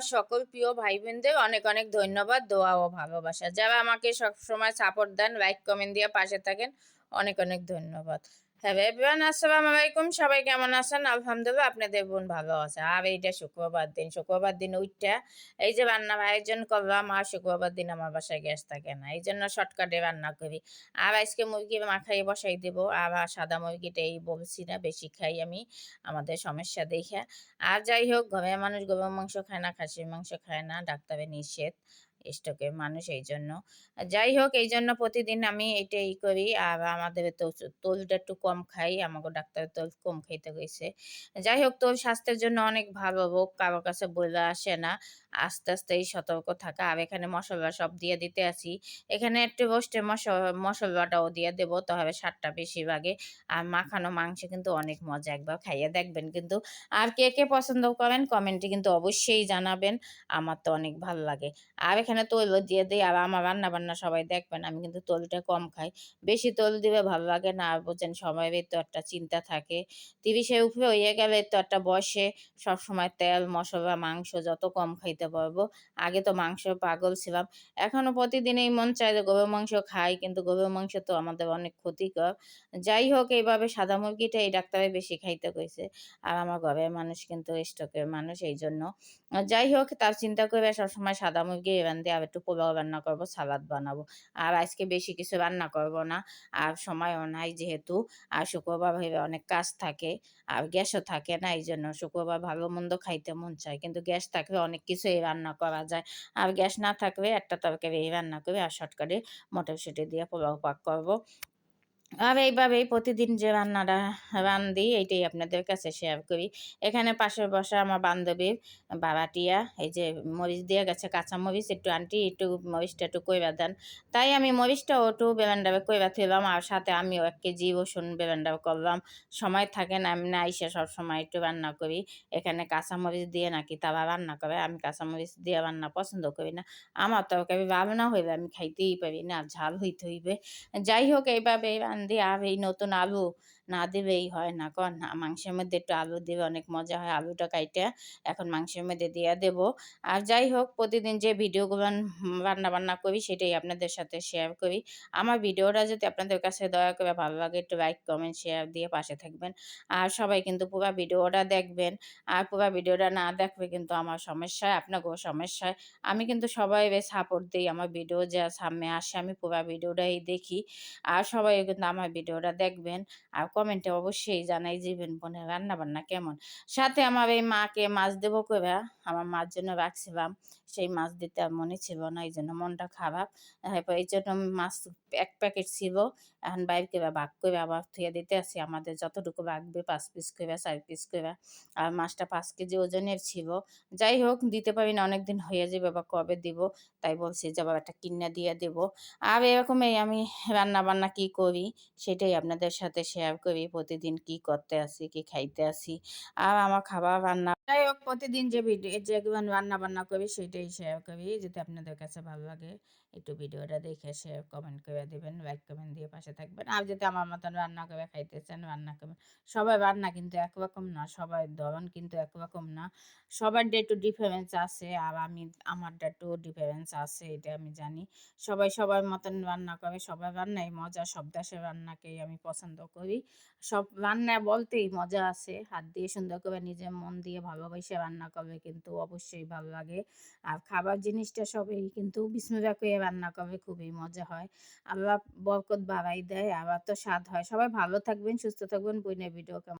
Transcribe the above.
আমার সকল প্রিয় ভাই বোনদের অনেক অনেক ধন্যবাদ, দোয়া ও ভালোবাসা। যারা আমাকে সবসময় সাপোর্ট দেন লাইক কমেন্ট দিয়ে পাশে থাকেন, অনেক অনেক ধন্যবাদ। আলাইকুম। সবাই কেমন আছেন? আলহামদুলিল্লাহ, আপনাদের বোন ভালো আছে। আর এইটা শুক্রবার দিন। শুক্রবার দিন এই যে আয়োজন করলাম, আর শুক্রবার দিন আমার বাসায় গ্যাস থাকে না। এই জন্য শর্টকাটে রান্না করি। আর আজকে মুরগি মাখাই বসাই দেব। আর সাদা মুরগিটা এই বলছি না, বেশি খাই আমি। আমাদের সমস্যা দেখে। আর যাই হোক, ঘরের মানুষ গরুর মাংস খায় না, খাসির মাংস খায় না, ডাক্তারের নিষেধ। স্টকের মানুষ এই জন্য যাই হোক এই জন্য প্রতিদিন আমি এটাই করি। আর আমাদের তো তোলটা একটু কম খাই। আমাকে ডাক্তার তোল কম খাইতে গেছে যাই হোক তোর স্বাস্থ্যের জন্য অনেক ভালো হোক, কারও কাছে বলে আসে না। আস্তে আস্তেই সতর্ক থাকা। আর এখানে মশলা সব দিয়ে দিতে আছি এখানে একটু রোস্টে মশলাটাও দিয়ে দেবো। তাহলে সাতটা বেশি ভাগে আর মাখানো মাংস কিন্তু অনেক মজা। একবার খাইয়ে দেখবেন কিন্তু। আর কে কে পছন্দ করেন, কমেন্টে কিন্তু অবশ্যই জানাবেন। আমার তো অনেক ভালো লাগে। আর এখানে তৈল দিয়ে দিই আর আমার রান্না বান্না সবাই দেখবেন আমি কিন্তু তৈলটা কম খাই। বেশি তৈল দিবে ভালো লাগে না আর বোঝেন সবাই তো একটা চিন্তা থাকে। তিরিশের উপরে হয়ে গেলে তো একটা বসে সবসময় তেল, মশলা, মাংস যত কম খাইতে পারব। আগে তো মাংস পাগল ছিলাম। এখনও প্রতিদিনই মন চায় যে গরুর মাংস খাই কিন্তু গরুর মাংস তো আমাদের অনেক ক্ষতিকর। যাই হোক এইভাবে সাদা মুরগিটা এই ডাক্তারে বেশি খাইতে কইছে আর আমার ঘরের মানুষ কিন্তু স্টকের মানুষ এই জন্য যাই হোক তার চিন্তা করে সবসময় সাদা মুরগি রান্ধে আর একটু পোলাও রান্না করব, সালাদ বানাবো। আর আজকে বেশি কিছু রান্না করব না। আর সময়ও নাই যেহেতু। আর শুক্রবার ভেবে অনেক কাজ থাকে। আর গ্যাসও থাকে না এই জন্য শুক্রবার ভালো মন্দ খাইতে মন চায়। কিন্তু গ্যাস থাকলে অনেক কিছুই রান্না করা যায়। আর গ্যাস না থাকলে একটা তরকারি রান্না করে আর শর্টকাটে মটরশুঁটি দিয়ে পোলাও পাক করব। আর এইভাবেই প্রতিদিন যে রান্নাটা, রান্ধি এইটাই আপনাদের কাছে শেয়ার করি। এখানে পাশে বসা আমার বান্ধবীর বাবাটিয়া এই যে মরিচ দিয়ে গেছে কাঁচা মরিচ, একটু আনটি একটু মরিচটা একটু কইবা দেন। তাই আমি মরিচটা একটু বেলান্ডাবে কইবা থইলাম আর সাথে আমিও এক কেজি রসুন বেলান্ডাবে করলাম। সময় থাকে না, আমি না আইসে সবসময় একটু রান্না করি। এখানে কাঁচা মরিচ দিয়ে নাকি তারা রান্না করে, আমি কাঁচা মরিচ দিয়ে রান্না পছন্দ করি না। আমার তরকারি ভালো না হইলে আমি খাইতেই পারি না, ঝাল হইতে হইবে। যাই হোক এইভাবে দিয়ে আবে নতুন আলু না দিলেই হয় না। কন মাংসের মধ্যে একটু আলু দিবে অনেক মজা হয়। আলুটা কাইটে এখন মাংসের মধ্যে দিয়ে দেব। আর যাই হোক, প্রতিদিন যে ভিডিওগুলো রান্না বান্না করি, সেটাই আপনাদের সাথে শেয়ার করি। আমার ভিডিওটা যদি আপনাদের কাছে দয়া করে ভালো লাগে, একটু লাইক কমেন্ট শেয়ার দিয়ে পাশে থাকবেন। আর সবাই কিন্তু পুরো ভিডিওটা দেখবেন। আর পুরো ভিডিওটা না দেখবে কিন্তু আমার সমস্যায়, আপনাকেও সমস্যায়। আমি কিন্তু সবাই সাপোর্ট দিই। আমার ভিডিও যা সামনে আসে, আমি পুরো ভিডিওটাই দেখি। আর সবাই কিন্তু আমার ভিডিওটা দেখবেন। আর কমেন্টে অবশ্যই জানাই যাবেন বোনের রান্না বান্না কেমন? সাথে আমার এই মাকে মাছ দেবো করে আমার মার জন্য রাখছিলাম। সেই মাছ দিতে আর মনে ছিল না, এই জন্য মনটা খারাপ। এরপর এই জন্য মাছ এক প্যাকেট ছিল, এখন বাইর করে ভাগ করে আবার থুয়ে দিতে আসি। আমাদের যতটুকু রাখবে পাঁচ পিস করে চার পিস করে আর মাছটা পাঁচ কেজি ওজনের ছিল। যাই হোক, দিতে পারি না, অনেকদিন হয়ে যাবে বা কবে দিব, তাই বলছি যে, বাবা, একটা কিনে দিয়ে দেব। আর এরকমই আমি রান্না বান্না কি করি, সেটাই আপনাদের সাথে শেয়ার করি প্রতিদিন কি করতে আসি কি খাইতে আসি। আর আমার খাবার রান্না যাই হোক, প্রতিদিন যে ভিডিও যেগুলো রান্না বান্না করি, সেটাই শেয়ার করি। যদি আপনাদের কাছে ভালো লাগে, একটু ভিডিওটা দেখে শেয়ার কমেন্ট করে দেবেন লাইক কমেন্ট দিয়ে পাশে থাকবেন। আর যদি আমার মতন রান্না করে খাইতেছেন, রান্না করবেন সবাই রান্না কিন্তু একরকম না, সবাই ধরন কিন্তু একরকম না। সবার ডে একটু ডিফারেন্স আছে, আর আমি, আমারটা একটু ডিফারেন্স আছে, এটা আমি জানি। সবাই সবার মতন রান্না করে সবাই রান্নাই মজা, সব দেশের রান্নাকেই আমি পছন্দ করি। সব রান্না বলতেই মজা আছে, হাত দিয়ে সুন্দর করে নিজের মন দিয়ে ভালোবাসে রান্না করবে কিন্তু অবশ্যই ভালো লাগে। আর খাবার জিনিসটা সবই কিন্তু বিস্মিরা করে রান্না করে খুবই মজা হয়। আল্লাহ বরকত বাড়াই দেয়, আবার তো স্বাদ হয়। সবাই ভালো থাকবেন, সুস্থ থাকবেন। বইনের ভিডিও